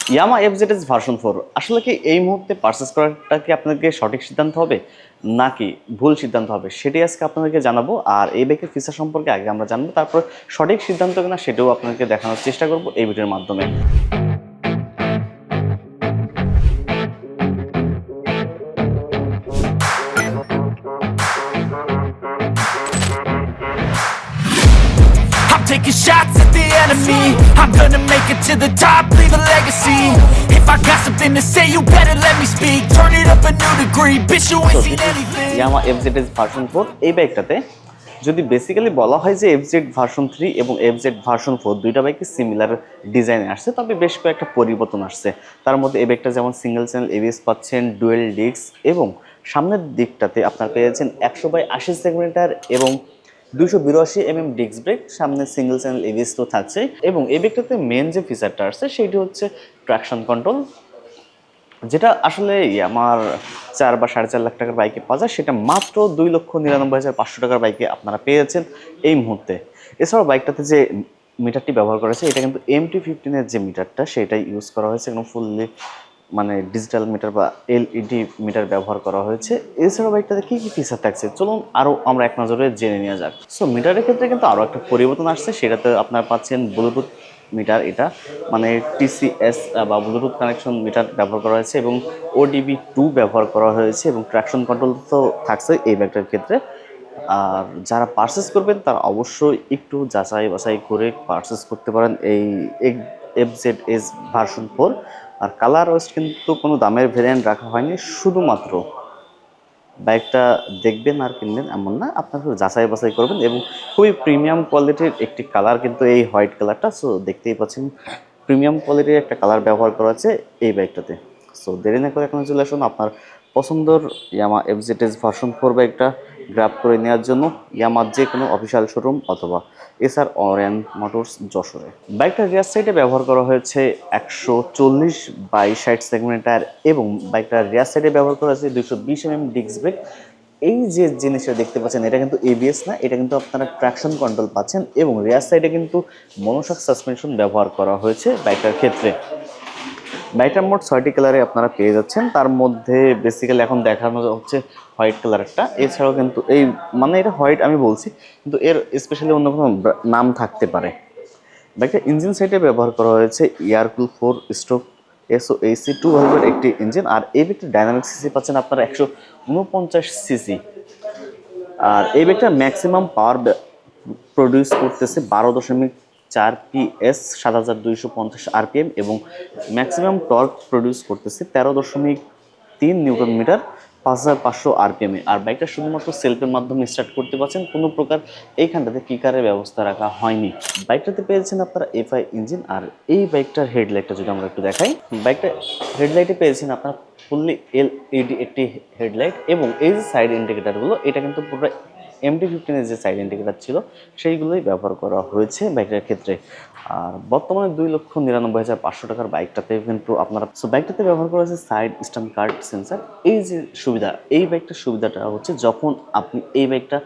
Yamaha F Z S version four আসলে কি এই মুহূর্তে পারচেস করাটা কি আপনাদেরকে সঠিক সিদ্ধান্ত হবে? নাকি ভুল সিদ্ধান্ত হবে? সেটি আজকে আপনাদেরকে জানাব। আর এই ব্যাগের ফিচার সম্পর্কে আগে আমরা জানব। তারপর সঠিক সিদ্ধান্ত কিনা সেটাও আপনাদেরকে দেখানোর চেষ্টা করব এই ভিডিওর মাধ্যমে। Taking shots at the enemy. I'm gonna make it to the top, leave a legacy. If I got something to say, you better let me speak. Turn it up a new degree, bitch. You ain't seen anything. FZ S version four এই বাইকটাতে যদি basically বলা হয় যে FZ version three এবং FZ version four দুইটা বাইকে similar ডিজাইনে আসছে তবে বেশ কয়েকটা পরিবর্তন আসছে তার মধ্যে এই বাইকটা যেমন সিঙ্গেল চ্যানেল এবিএস পাচ্ছেন ডুয়েল ডিস্ক এবং সামনের দিকটাতে আপনার পেয়েছেন একশো বাই আশি সেগমেন্টার এবং দুশো বিরাশি এমএম ডিস্ক ব্রেক সামনে সিঙ্গেল চ্যানেল এবিএস তো থাকছে এবং এই বাইকটাতে মেন যে ফিচারটা আসছে, সেটি হচ্ছে ট্র্যাকশন কন্ট্রোল যেটা আসলে আমার চার বা সাড়ে চার লাখ টাকার বাইকে পাওয়া যায়। সেটা মাত্র দুই লক্ষ নিরানব্বই হাজার পাঁচশো টাকার বাইকে আপনারা পেয়েছেন এই মুহূর্তে। এছাড়াও বাইকটাতে যে মিটারটি ব্যবহার করেছে এটা কিন্তু এমটি ফিফটিনের যে মিটারটা সেটাই ইউজ করা হয়েছে একদম ফুললি মানে ডিজিটাল মিটার বা এলইডি মিটার ব্যবহার করা হয়েছে। এছাড়াও বাইকটাতে কী কী ফিচার থাকছে? চলুন আরও আমরা এক নজরে জেনে নেওয়া যাক। সো মিটারের ক্ষেত্রে কিন্তু আরও একটা পরিবর্তন আসছে। সেটাতে আপনার পাচ্ছেন ব্লুটুথ মিটার এটা। মানে টিসিএস বা ব্লুটুথ কানেকশন মিটার ব্যবহার করা হয়েছে এবং ওডিবি টু ব্যবহার করা হয়েছে এবং ট্র্যাকশন কন্ট্রোল তো থাকছে এই ব্যাগটার ক্ষেত্রে। আর যারা পারচেস করবেন, তারা অবশ্যই একটু যাচাই বাছাই করে পারচেস করতে পারেন এই F Z S version four আর কালার ওয়েস্ট কিন্তু কোনো দামের ভেরিয়েন্ট রাখা হয়নি, শুধুমাত্র বাইকটা দেখবেন আর কিনবেন এমন না, আপনার যাচাই বাছাই করবেন এবং খুবই প্রিমিয়াম কোয়ালিটির একটি কালার কিন্তু এই হোয়াইট কালারটা সো দেখতেই পাচ্ছেন প্রিমিয়াম কোয়ালিটির একটা কালার ব্যবহার করা আছে এই বাইকটাতে সো দেরি না করে এখন চলে আসুন, আপনার পছন্দর ইয়ামা এফজেটেস ভার্সন ফোর বাইকটা গ্রাব করে নেওয়ার জন্য ইয়ামার যে কোনো অফিসিয়াল শোরুম অথবা এসআর অরেন মোটরস যশোরে। বাইকটার রিয়ার সাইডে ব্যবহার করা হয়েছে একশো চল্লিশ বাই ষাট সেগমেন্টার এবং বাইকটার রিয়ার সাইডে ব্যবহার করা হয়েছে দুশো বিশ এম এম ডিস্ক ব্রেক এই যে জিনিসটা দেখতে পাচ্ছেন, এটা কিন্তু এবিএস না, এটা কিন্তু আপনারা ট্র্যাকশন কন্ট্রোল পাচ্ছেন এবং রিয়ার সাইডে কিন্তু মনোশক সাসপেনশন ব্যবহার করা হয়েছে বাইকটার ক্ষেত্রে। বাইকটার মোট ছয়টি কালারে আপনারা পেয়ে যাচ্ছেন। তার মধ্যে বেসিক্যালি এখন দেখানো হচ্ছে হোয়াইট কালারটা এছাড়াও কিন্তু এই মানে এটা হোয়াইট আমি বলছি, কিন্তু এর স্পেশালি অন্য কোনো নাম থাকতে পারে। বাইকটা ইঞ্জিন সাইডে ব্যবহার করা হয়েছে ইয়ারকুল ফোর স্ট্রোক এসও এসি টু ভলভের একটি ইঞ্জিন আর এই ব্যক্তি ডাইনামিক সিসি পাচ্ছেন আপনারা একশো উনপঞ্চাশ সিসি আর এই ব্যাগটা ম্যাক্সিমাম পাওয়ার প্রডিউস করতেছে বারো দশমিক চার পিএস সাত হাজার দুইশো পঞ্চাশ আরপিএম এবং ম্যাক্সিমাম টর্ক প্রডিউস করতেছে তেরো দশমিক তিন নিউটন মিটার, পাঁচ হাজার পাঁচশো আরপিএমে। আর বাইকটা শুধুমাত্র সেলফের মাধ্যমে স্টার্ট করতে পারছেন, কোনো প্রকার এইখানটাতে কিকারের ব্যবস্থা রাখা হয়নি। বাইকটাতে পেয়েছেন আপনারা এফআই ইঞ্জিন, আর এই বাইকটার হেডলাইটটা যদি আমরা একটু দেখাই, বাইকটা হেডলাইটে পেয়েছেন আপনারা ফুললি এলইডি একটি হেডলাইট এবং এই যে সাইড ইন্ডিকেটারগুলো, এটা কিন্তু পুরো এমটি ফিফটিনের যে সাইড ইন্ডিকেটার ছিল, সেইগুলোই ব্যবহার করা হয়েছে বাইকটার ক্ষেত্রে। আর বর্তমানে দুই লক্ষ নিরানব্বই হাজার পাঁচশো টাকার বাইকটাতে কিন্তু আপনারা সো বাইকটাতে ব্যবহার করা হয়েছে সাইড স্ট্যাম্প কার্ড সেন্সার এই যে সুবিধা, এই বাইকটার সুবিধাটা হচ্ছে যখন আপনি এই বাইকটা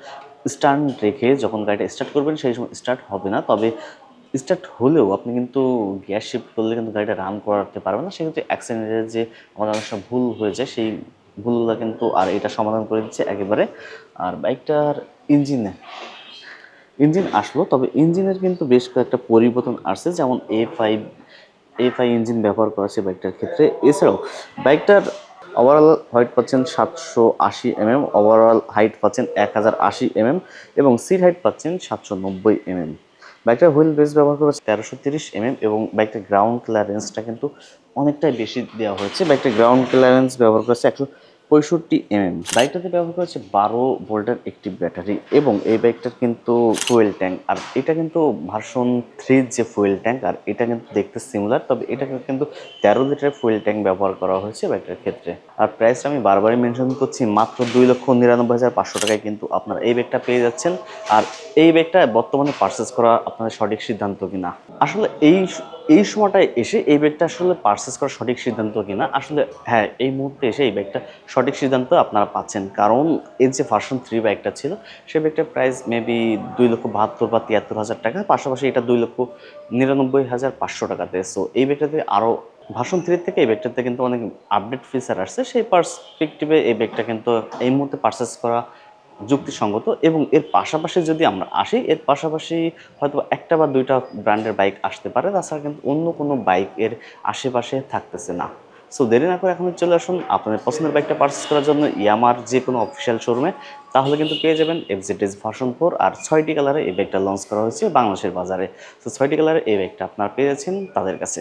স্টার্ট রেখে যখন গাড়িটা স্টার্ট করবেন, সেই সময় স্টার্ট হবে না। তবে স্টার্ট হলেও আপনি কিন্তু গ্যাস শিফট করলে কিন্তু গাড়িটা রান করাতে পারবেন না। সেক্ষেত্রে অ্যাক্সিডেন্টের যে, আমাদের অনেক সময় ভুল হয়ে যায়, সেই ভুলগুলো কিন্তু আর এটা সমাধান করে দিচ্ছে একেবারে। আর বাইকটার ইঞ্জিনে, ইঞ্জিন আসলো, তবে ইঞ্জিনের কিন্তু বেশ কয়েকটা পরিবর্তন আসছে, যেমন A five A five engine ব্যবহার করা হচ্ছে বাইকটার ক্ষেত্রে। এছাড়াও বাইকটার ওভারঅল হাইট পাচ্ছেন সাতশো আশি এমএম ওভারঅল হাইট পাচ্ছেন এক হাজার আশি এমএম এবং সিট হাইট পাচ্ছেন সাতশো নব্বই এমএম বাইকটার হুইল বেস ব্যবহার করা হচ্ছে তেরোশো তিরিশ এমএম এবং বাইকটার গ্রাউন্ড ক্লিয়ারেন্সটা কিন্তু অনেকটাই বেশি দেওয়া হয়েছে। বাইকটার গ্রাউন্ড ক্লিয়ারেন্স ব্যবহার করা হচ্ছে একশো পঁয়ষট্টি এমএম। বাইকটাতে ব্যবহার করা হচ্ছে বারো ভোল্টের একটি ব্যাটারি এবং এই বাইকটার কিন্তু ফুয়েল ট্যাঙ্ক আর এটা কিন্তু ভার্সন থ্রির যে ফুয়েল ট্যাঙ্ক আর এটা কিন্তু দেখতে সিমিলার তবে এটা কিন্তু তেরো লিটারের ফুয়েল ট্যাঙ্ক ব্যবহার করা হয়েছে বাইকটার ক্ষেত্রে। আর প্রাইসটা আমি বারবারই মেনশন করছি, মাত্র দুই লক্ষ নিরানব্বই হাজার পাঁচশো টাকায় কিন্তু আপনারা এই ব্যাগটা পেয়ে যাচ্ছেন। আর এই ব্যাগটা বর্তমানে পারচেস করা আপনাদের সঠিক সিদ্ধান্ত কিনা? আসলে এই এই সময়টায় এসে এই ব্যাগটা আসলে পারচেস করার সঠিক সিদ্ধান্ত কিনা? আসলে হ্যাঁ এই মুহূর্তে এসে এই ব্যাগটা সঠিক সিদ্ধান্ত আপনারা পাচ্ছেন। কারণ এর যে ভার্সন থ্রি ব্যাগটা ছিল সেই ব্যাগটার প্রাইস মেবি দুই লক্ষ বাহাত্তর বা তিয়াত্তর হাজার টাকা। পাশাপাশি এটা দুই লক্ষ নিরানব্বই হাজার পাঁচশো টাকাতে। সো এই ব্যাগটাতে আরও ভার্সন থ্রির থেকে এই ব্যাগটাতে কিন্তু অনেক আপডেট ফিচার আসছে। সেই পার্সপেক্টিভে এই ব্যাগটা কিন্তু এই মুহূর্তে পারচেস করা যুক্তিসঙ্গত এবং এর পাশাপাশি যদি আমরা আসি, এর পাশাপাশি হয়তো একটা বা দুইটা ব্র্যান্ডের বাইক আসতে পারে, তাছাড়া কিন্তু অন্য কোনো বাইক এর আশেপাশে থাকতেছে না। সো দেরি না করে এখন চলে আসুন আপনাদের পছন্দের বাইকটা পারচেস করার জন্য ইয়ামার যে কোনো অফিসিয়াল শোরুমে তাহলে কিন্তু পেয়ে যাবেন এফজেডিস ভার্সন ফোর আর ছয়টি কালারে এই ব্যাগটা লঞ্চ করা হয়েছে বাংলাদেশের বাজারে। তো ছয়টি কালারে এই ব্যাগটা আপনারা যাচ্ছেন তাদের কাছে।